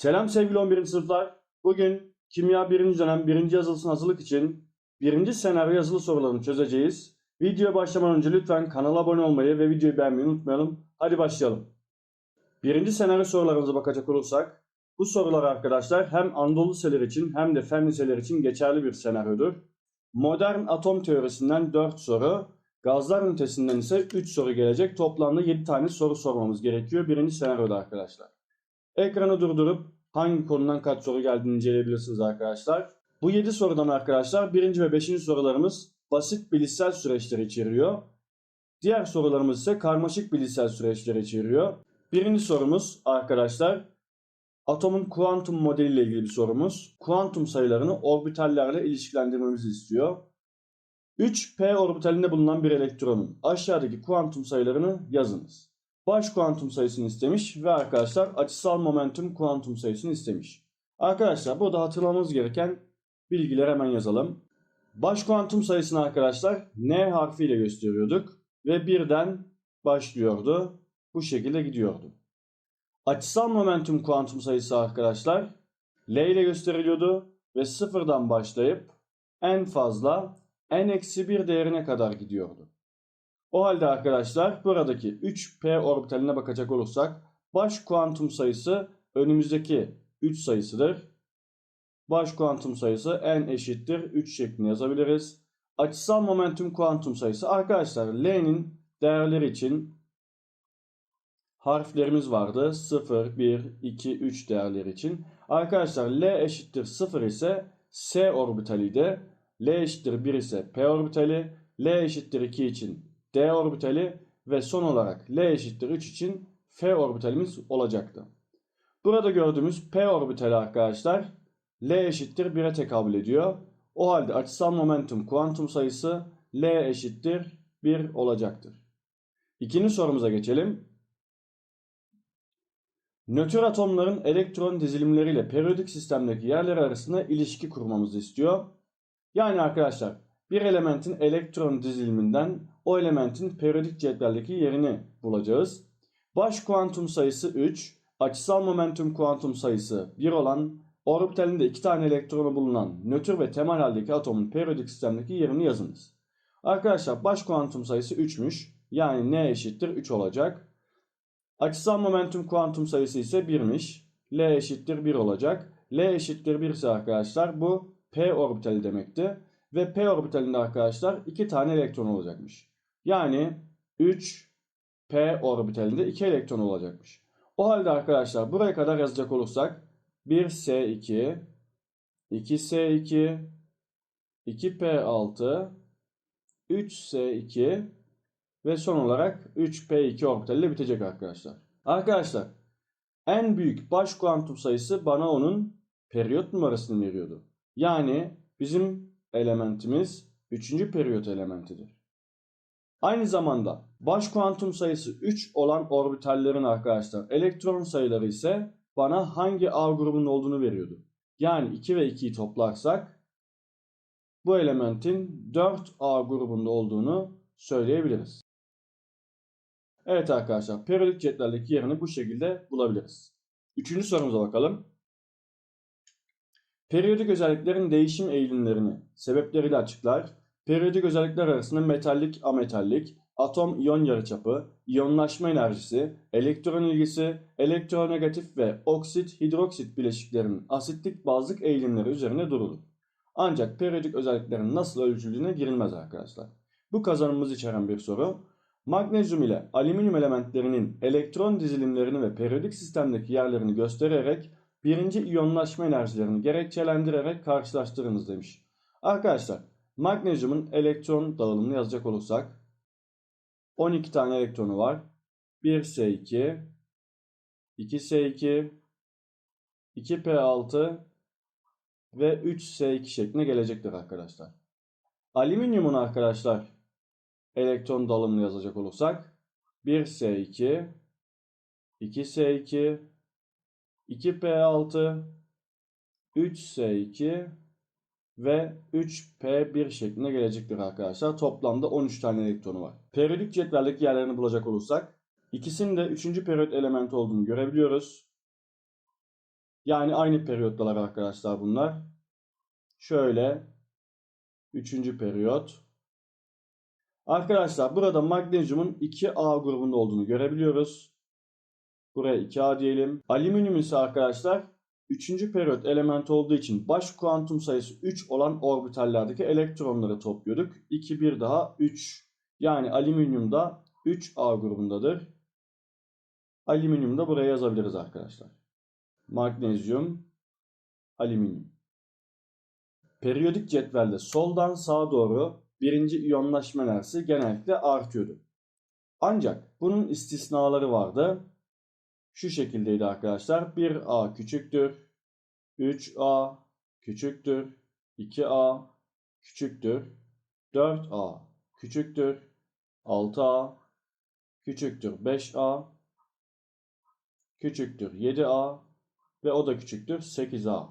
Selam sevgili 11. sınıflar. Bugün kimya 1. dönem 1. yazılısına hazırlık için 1. senaryo yazılı sorularını çözeceğiz. Videoya başlamadan önce lütfen kanala abone olmayı ve videoyu beğenmeyi unutmayalım. Hadi başlayalım. 1. senaryo sorularımıza bakacak olursak bu sorular arkadaşlar hem Anadolu liseler için hem de fen liseler için geçerli bir senaryodur. Modern atom teorisinden 4 soru, gazlar ünitesinden ise 3 soru gelecek. Toplamda 7 tane soru sormamız gerekiyor birinci senaryoda arkadaşlar. Ekranı durdurup hangi konudan kaç soru geldiğini inceleyebilirsiniz arkadaşlar. Bu 7 sorudan arkadaşlar birinci ve beşinci sorularımız basit bilişsel süreçleri içeriyor. Diğer sorularımız ise karmaşık bilişsel süreçleri içeriyor. Birinci sorumuz arkadaşlar atomun kuantum modeliyle ilgili bir sorumuz. Kuantum sayılarını orbitallerle ilişkilendirmemizi istiyor. 3p orbitalinde bulunan bir elektronun aşağıdaki kuantum sayılarını yazınız. Baş kuantum sayısını istemiş ve arkadaşlar açısal momentum kuantum sayısını istemiş. Arkadaşlar burada hatırlamamız gereken bilgileri hemen yazalım. Baş kuantum sayısını arkadaşlar N harfiyle gösteriyorduk ve birden başlıyordu. Bu şekilde gidiyordu. Açısal momentum kuantum sayısı arkadaşlar L ile gösteriliyordu ve sıfırdan başlayıp en fazla n-1 değerine kadar gidiyordu. O halde arkadaşlar buradaki 3p orbitaline bakacak olursak baş kuantum sayısı önümüzdeki 3 sayısıdır. Baş kuantum sayısı n eşittir 3 şeklinde yazabiliriz. Açısal momentum kuantum sayısı arkadaşlar L'nin değerleri için harflerimiz vardı. 0, 1, 2, 3 değerleri için. Arkadaşlar L eşittir 0 ise S orbitaliydi. L eşittir 1 ise P orbitali. L eşittir 2 için D orbitali ve son olarak L eşittir 3 için F orbitalimiz olacaktı. Burada gördüğümüz P orbitali arkadaşlar L eşittir 1'e tekabül ediyor. O halde açısal momentum kuantum sayısı L eşittir 1 olacaktır. İkinci sorumuza geçelim. Nötr atomların elektron dizilimleriyle periyodik sistemdeki yerleri arasında ilişki kurmamızı istiyor. Yani arkadaşlar bir elementin elektron diziliminden o elementin periyodik cetveldeki yerini bulacağız. Baş kuantum sayısı 3, açısal momentum kuantum sayısı 1 olan orbitalinde 2 tane elektronu bulunan nötr ve temel haldeki atomun periyodik sistemdeki yerini yazınız. Arkadaşlar baş kuantum sayısı 3'müş. Yani n eşittir 3 olacak. Açısal momentum kuantum sayısı ise 1'miş. L eşittir 1 olacak. L eşittir 1 ise arkadaşlar bu p orbitali demekti. Ve p orbitalinde arkadaşlar 2 tane elektron olacakmış. Yani 3 p orbitalinde 2 elektron olacakmış. O halde arkadaşlar buraya kadar yazacak olursak 1s2 2s2 2p6 3s2 ve son olarak 3p2 orbitaliyle bitecek arkadaşlar. Arkadaşlar en büyük baş kuantum sayısı bana onun periyot numarasını veriyordu. Yani bizim elementimiz 3. periyot elementidir. Aynı zamanda baş kuantum sayısı 3 olan orbitallerin arkadaşlar elektron sayıları ise bana hangi A grubunun olduğunu veriyordu. Yani 2 ve 2'yi toplarsak bu elementin 4A grubunda olduğunu söyleyebiliriz. Evet arkadaşlar periyodik cetveldeki yerini bu şekilde bulabiliriz. Üçüncü sorumuza bakalım. Periyodik özelliklerin değişim eğilimlerini sebepleriyle açıklar. Periyodik özellikler arasında metallik, ametallik, atom iyon yarıçapı, iyonlaşma enerjisi, elektron ilgisi, elektronegatif ve oksit hidroksit bileşiklerinin asitlik bazlık eğilimleri üzerine durulur. Ancak periyodik özelliklerin nasıl ölçüldüğüne girilmez arkadaşlar. Bu kazanımımız içeren bir soru. Magnezyum ile alüminyum elementlerinin elektron dizilimlerini ve periyodik sistemdeki yerlerini göstererek birinci iyonlaşma enerjilerini gerekçelendirerek karşılaştırınız demiş. Arkadaşlar magnezyumun elektron dağılımını yazacak olursak 12 tane elektronu var. 1S2 2S2 2P6 ve 3S2 şeklinde gelecektir arkadaşlar. Alüminyumun arkadaşlar elektron dağılımını yazacak olursak 1S2 2S2 2P6 3S2 ve 3P1 şeklinde gelecektir arkadaşlar. Toplamda 13 tane elektronu var. Periyodik cetveldeki yerlerini bulacak olursak ikisinin de 3. periyot elementi olduğunu görebiliyoruz. Yani aynı periyottalar arkadaşlar bunlar. Şöyle. Üçüncü periyot. Arkadaşlar burada magnezyumun 2A grubunda olduğunu görebiliyoruz. Buraya 2A diyelim. Alüminyum ise arkadaşlar 3. periyot elementi olduğu için baş kuantum sayısı 3 olan orbitallerdeki elektronları topluyorduk. 2 bir daha 3. Yani alüminyum da 3A grubundadır. Alüminyum da buraya yazabiliriz arkadaşlar. Magnezyum, alüminyum. Periyodik cetvelde soldan sağa doğru birinci iyonlaşma enerjisi genellikle artıyordu. Ancak bunun istisnaları vardı. Şu şekildeydi arkadaşlar. 1A küçüktür. 3A küçüktür. 2A küçüktür. 4A küçüktür. 6A küçüktür. 5A küçüktür. 7A ve o da küçüktür. 8A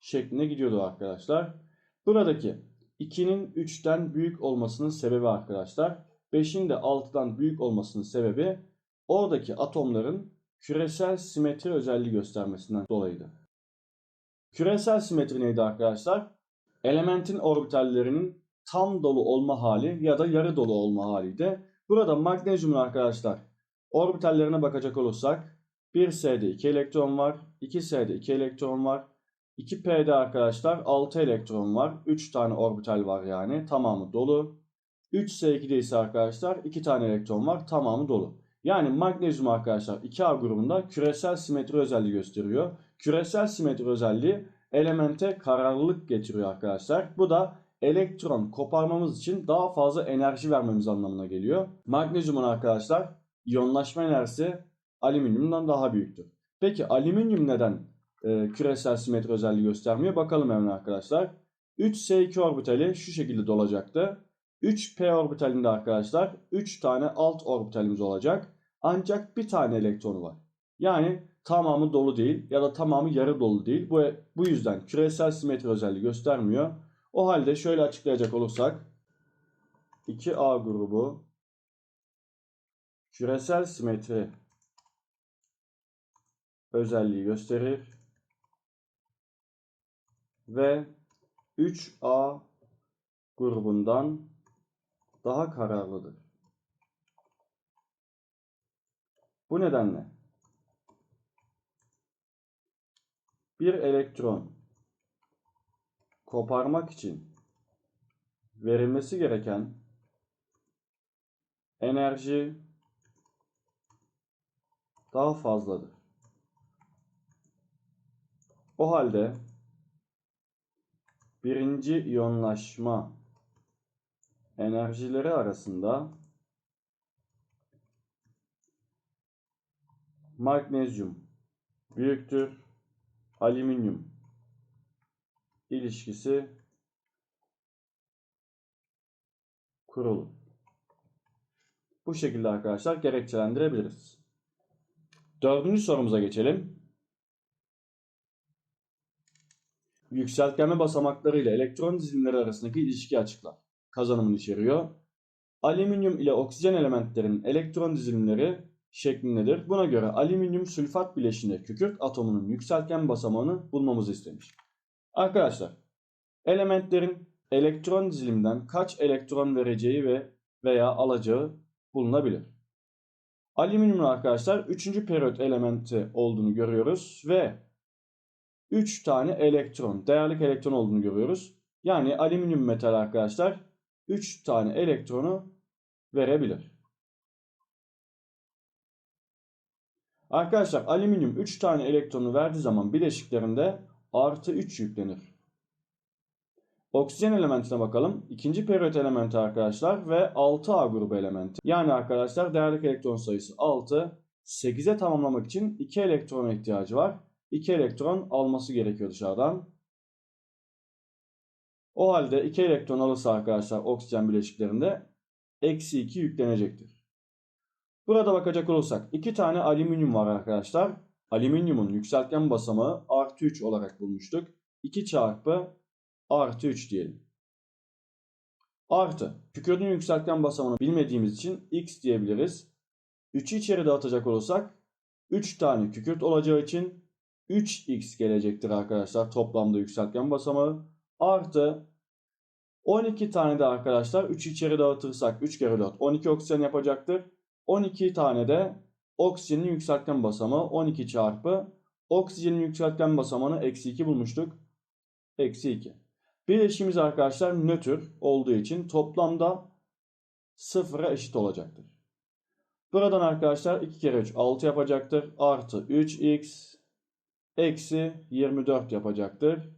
şeklinde gidiyordu arkadaşlar. Buradaki 2'nin 3'ten büyük olmasının sebebi arkadaşlar 5'in de 6'dan büyük olmasının sebebi oradaki atomların küresel simetri özelliği göstermesinden dolayıydı. Küresel simetri neydi arkadaşlar? Elementin orbitallerinin tam dolu olma hali ya da yarı dolu olma haliydi. Burada magnezyumun arkadaşlar orbitallerine bakacak olursak 1S'de 2 elektron var, 2S'de 2 elektron var, 2P'de arkadaşlar 6 elektron var. 3 tane orbital var yani. Tamamı dolu. 3S2'de ise arkadaşlar 2 tane elektron var. Tamamı dolu. Yani magnezyum arkadaşlar 2A grubunda küresel simetri özelliği gösteriyor. Küresel simetri özelliği elemente kararlılık getiriyor arkadaşlar. Bu da elektron koparmamız için daha fazla enerji vermemiz anlamına geliyor. Magnezyumun arkadaşlar iyonlaşma enerjisi alüminyumdan daha büyüktür. Peki alüminyum neden e, küresel simetri özelliği göstermiyor. Bakalım hemen arkadaşlar. 3s2 orbitali şu şekilde dolacaktı. 3p orbitalinde arkadaşlar 3 tane alt orbitalimiz olacak. Ancak bir tane elektronu var. Yani tamamı dolu değil ya da tamamı yarı dolu değil. Bu, bu yüzden küresel simetri özelliği göstermiyor. O halde şöyle açıklayacak olursak 2A grubu küresel simetri özelliği gösterir ve 3A grubundan daha kararlıdır. Bu nedenle bir elektron koparmak için verilmesi gereken enerji daha fazladır. O halde birinci iyonlaşma enerjileri arasında magnezyum büyüktür alüminyum ilişkisi kurulur. Bu şekilde arkadaşlar gerekçelendirebiliriz. Dördüncü sorumuza geçelim. Yükseltgenme basamakları ile elektron dizilimleri arasındaki ilişki açıklar. Kazanımını içeriyor. Alüminyum ile oksijen elementlerinin elektron dizilimleri şeklindedir. Buna göre alüminyum sülfat bileşiğinde kükürt atomunun yükseltgen basamağını bulmamızı istemiş. Arkadaşlar, elementlerin elektron diziliminden kaç elektron vereceği ve veya alacağı bulunabilir. Alüminyumun arkadaşlar 3. periyot elementi olduğunu görüyoruz ve 3 tane elektron, değerlik elektron olduğunu görüyoruz. Yani alüminyum metal arkadaşlar 3 tane elektronu verebilir. Arkadaşlar alüminyum 3 tane elektronu verdiği zaman bileşiklerinde artı 3 yüklenir. Oksijen elementine bakalım. İkinci periyot elementi arkadaşlar ve 6A grubu elementi. Yani arkadaşlar değerlik elektron sayısı 6. 8'e tamamlamak için 2 elektrona ihtiyacı var. 2 elektron alması gerekiyor dışarıdan. O halde 2 elektron alırsa arkadaşlar oksijen bileşiklerinde eksi 2 yüklenecektir. Burada bakacak olursak 2 tane alüminyum var arkadaşlar. Alüminyumun yükseltgen basamağı artı 3 olarak bulmuştuk. 2 çarpı artı 3 diyelim. Artı kükürdün yükseltgen basamağını bilmediğimiz için x diyebiliriz. 3'ü içeri dağıtacak olursak 3 tane kükürt olacağı için 3x gelecektir arkadaşlar toplamda yükseltgen basamağı. Artı 12 tane de arkadaşlar 3 içeri dağıtırsak 3 kere 4 12 oksijen yapacaktır. 12 tane de oksijenin yükseltgen basamağı 12 çarpı oksijenin yükseltgen basamağını eksi 2 bulmuştuk. Eksi 2. Bileşimiz arkadaşlar nötr olduğu için toplamda sıfıra eşit olacaktır. Buradan arkadaşlar 2 kere 3 6 yapacaktır. Artı 3x eksi 24 yapacaktır.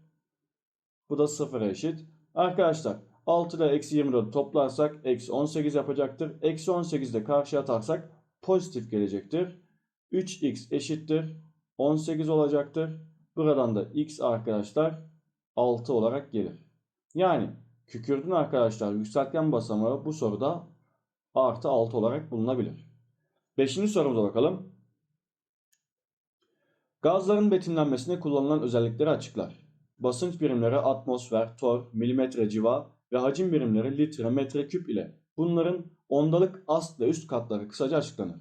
Bu da sıfıra eşit. Arkadaşlar 6 ile eksi 24 toplarsak eksi 18 yapacaktır. Eksi 18 de karşıya atarsak pozitif gelecektir. 3x eşittir. 18 olacaktır. Buradan da x arkadaşlar 6 olarak gelir. Yani kükürdün arkadaşlar yükseltgen basamağı bu soruda artı 6 olarak bulunabilir. Beşinci sorumuza bakalım. Gazların betimlenmesinde kullanılan özellikleri açıklar. Basınç birimleri atmosfer, tor, milimetre civa ve hacim birimleri litre, metre, küp ile bunların ondalık ast ve üst katları kısaca açıklanır.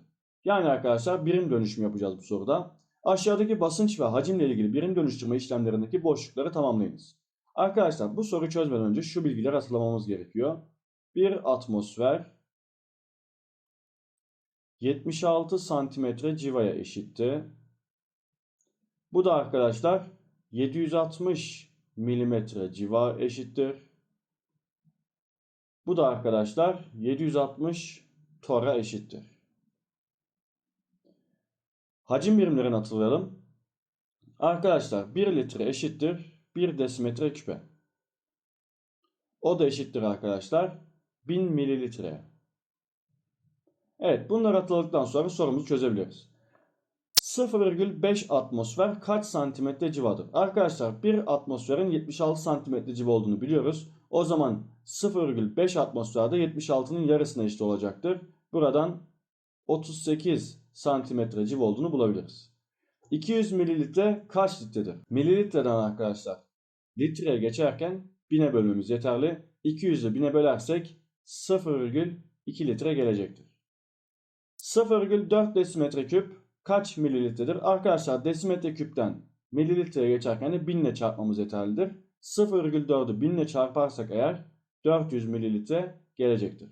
Yani arkadaşlar birim dönüşüm yapacağız bu soruda. Aşağıdaki basınç ve hacimle ilgili birim dönüştürme işlemlerindeki boşlukları tamamlayınız. Arkadaşlar bu soruyu çözmeden önce şu bilgileri hatırlamamız gerekiyor. Bir atmosfer 76 santimetre civaya eşitti. Bu da arkadaşlar 760 milimetre civa eşittir. Bu da arkadaşlar 760 tora eşittir. Hacim birimlerini hatırlayalım. Arkadaşlar 1 litre eşittir 1 desimetre küpe. O da eşittir arkadaşlar 1000 mililitre. Evet bunları hatırladıktan sonra sorumuzu çözebiliriz. 0,5 atmosfer kaç santimetre civadır? Arkadaşlar bir atmosferin 76 santimetre civa olduğunu biliyoruz. O zaman 0,5 atmosferde 76'nın yarısına eşit olacaktır. Buradan 38 santimetre civa olduğunu bulabiliriz. 200 mililitre kaç litredir? Mililitreden arkadaşlar litreye geçerken 1000'e bölmemiz yeterli. 200'ü 1000'e bölersek 0,2 litre gelecektir. 0,4 desimetre küp kaç mililitredir? Arkadaşlar desimetre küpten mililitreye geçerken de 1000 ile çarpmamız yeterlidir. 0,4'ü 1000 ile çarparsak eğer 400 mililitre gelecektir.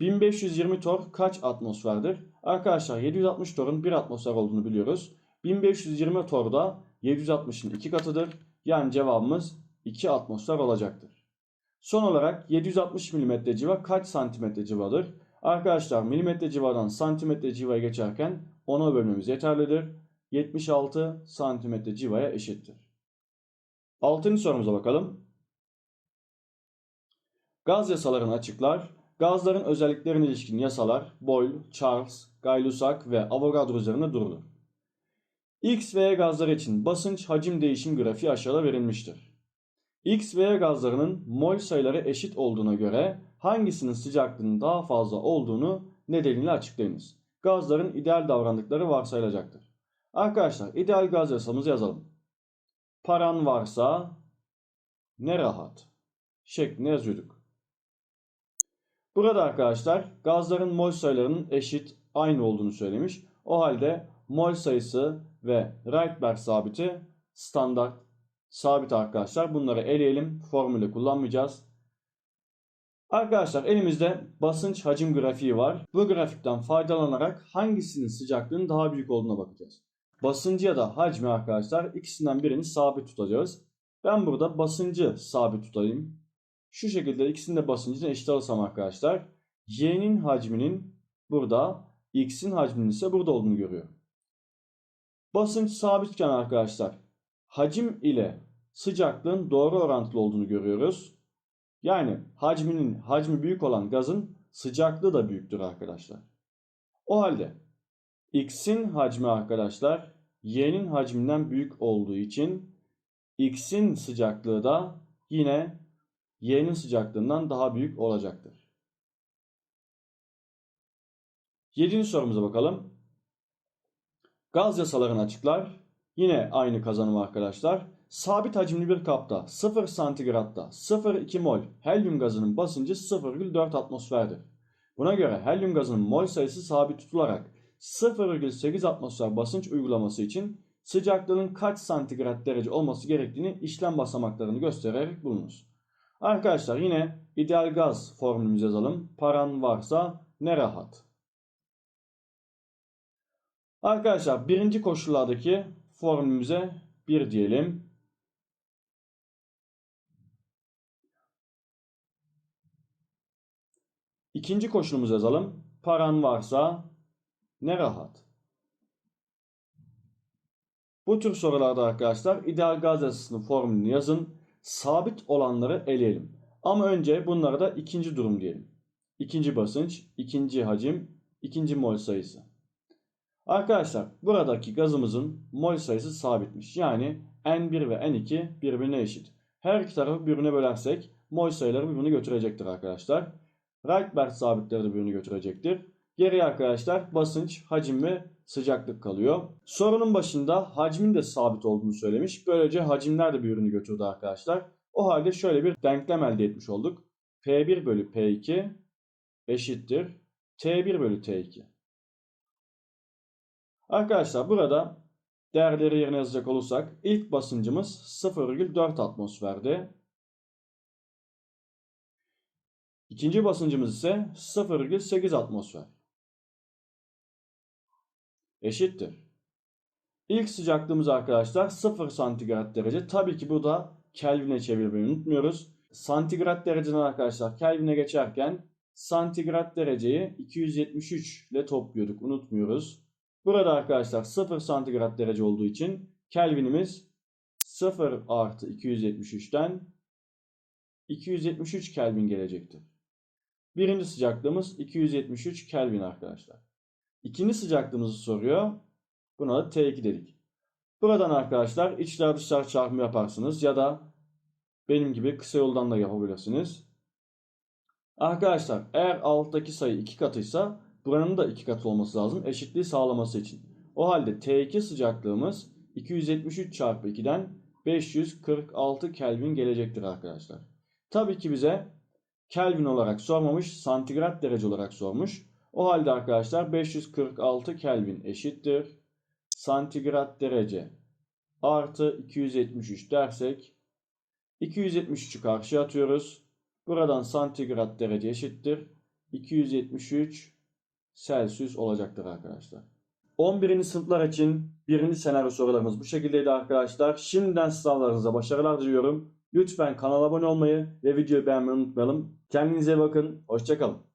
1520 tor kaç atmosferdir? Arkadaşlar 760 torun 1 atmosfer olduğunu biliyoruz. 1520 tor da 760'ın 2 katıdır. Yani cevabımız 2 atmosfer olacaktır. Son olarak 760 mm civa kaç santimetre civadır? Arkadaşlar milimetre civadan santimetre civaya geçerken 10'a bölmemiz yeterlidir. 76 santimetre civaya eşittir. Altıncı sorumuza bakalım. Gaz yasalarını açıklar. Gazların özelliklerine ilişkin yasalar Boyle, Charles, Gay-Lussac ve Avogadro üzerinde durulur. X ve Y gazları için basınç hacim değişim grafiği aşağıda verilmiştir. X ve Y gazlarının mol sayıları eşit olduğuna göre hangisinin sıcaklığının daha fazla olduğunu nedeniyle açıklayınız. Gazların ideal davrandıkları varsayılacaktır. Arkadaşlar ideal gaz yasamızı yazalım. Paran varsa ne rahat şeklinde yazıyorduk. Burada arkadaşlar gazların mol sayılarının eşit aynı olduğunu söylemiş. O halde mol sayısı ve Rydberg sabiti standart sabit arkadaşlar. Bunları eleyelim. Formülü kullanmayacağız. Arkadaşlar elimizde basınç hacim grafiği var. Bu grafikten faydalanarak hangisinin sıcaklığının daha büyük olduğuna bakacağız. Basıncı ya da hacmi arkadaşlar ikisinden birini sabit tutacağız. Ben burada basıncı sabit tutayım. Şu şekilde ikisinin de basıncını eşit alırsam arkadaşlar y'nin hacminin burada x'in hacminin ise burada olduğunu görüyorum. Basınç sabitken arkadaşlar hacim ile sıcaklığın doğru orantılı olduğunu görüyoruz. Yani hacminin hacmi büyük olan gazın sıcaklığı da büyüktür arkadaşlar. O halde x'in hacmi arkadaşlar y'nin hacminden büyük olduğu için x'in sıcaklığı da yine y'nin sıcaklığından daha büyük olacaktır. Yedinci sorumuza bakalım. Gaz yasalarını açıklar. Yine aynı kazanım arkadaşlar. Sabit hacimli bir kapta 0 santigratta 0,2 mol helyum gazının basıncı 0,4 atmosferdir. Buna göre helyum gazının mol sayısı sabit tutularak 0,8 atmosfer basınç uygulaması için sıcaklığının kaç santigrat derece olması gerektiğini işlem basamaklarını göstererek bulunuz. Arkadaşlar yine ideal gaz formülümüzü yazalım. Paran varsa ne rahat. Arkadaşlar birinci koşullardaki formülümüze 1 diyelim. İkinci koşulumuzu yazalım. Paran varsa ne rahat. Bu tür sorularda arkadaşlar ideal gaz yazısının formülünü yazın. Sabit olanları eleyelim. Ama önce bunlara da ikinci durum diyelim. İkinci basınç, ikinci hacim, ikinci mol sayısı. Arkadaşlar buradaki gazımızın mol sayısı sabitmiş. Yani N1 ve N2 birbirine eşit. Her iki tarafı birbirine bölersek mol sayıları birbirini götürecektir arkadaşlar. Rydberg sabitleri birbirini götürecektir. Geriye arkadaşlar basınç, hacim ve sıcaklık kalıyor. Sorunun başında hacmin de sabit olduğunu söylemiş. Böylece hacimler de birbirini götürdü arkadaşlar. O halde şöyle bir denklem elde etmiş olduk. P1 bölü P2 eşittir T1 bölü T2. Arkadaşlar burada değerleri yerine yazacak olursak ilk basıncımız 0,4 atmosferdi. İkinci basıncımız ise 0,8 atmosfer. Eşittir. İlk sıcaklığımız arkadaşlar 0 santigrat derece. Tabii ki bu da Kelvin'e çevirmeyi unutmuyoruz. Santigrat dereceden arkadaşlar Kelvin'e geçerken santigrat dereceyi 273 ile topluyorduk. Unutmuyoruz. Burada arkadaşlar 0 santigrat derece olduğu için Kelvin'imiz 0 artı 273'ten 273 Kelvin gelecektir. Birinci sıcaklığımız 273 Kelvin arkadaşlar. İkinci sıcaklığımızı soruyor. Buna da T2 dedik. Buradan arkadaşlar içler dışlar çarpımı yaparsınız ya da benim gibi kısa yoldan da yapabilirsiniz. Arkadaşlar eğer alttaki sayı 2 katıysa buranın da 2 katı olması lazım eşitliği sağlaması için. O halde T2 sıcaklığımız 273 çarpı 2'den 546 Kelvin gelecektir arkadaşlar. Tabii ki bize Kelvin olarak sormamış, santigrat derece olarak sormuş. O halde arkadaşlar 546 Kelvin eşittir. Santigrat derece artı 273 dersek 273'ü karşıya atıyoruz. Buradan santigrat derece eşittir. 273 Celsius olacaktır arkadaşlar. 11. sınıflar için birinci senaryo sorularımız bu şekildeydi arkadaşlar. Şimdiden sınavlarınıza başarılar diliyorum. Lütfen kanala abone olmayı ve videoyu beğenmeyi unutmayalım. Kendinize bakın. Hoşçakalın.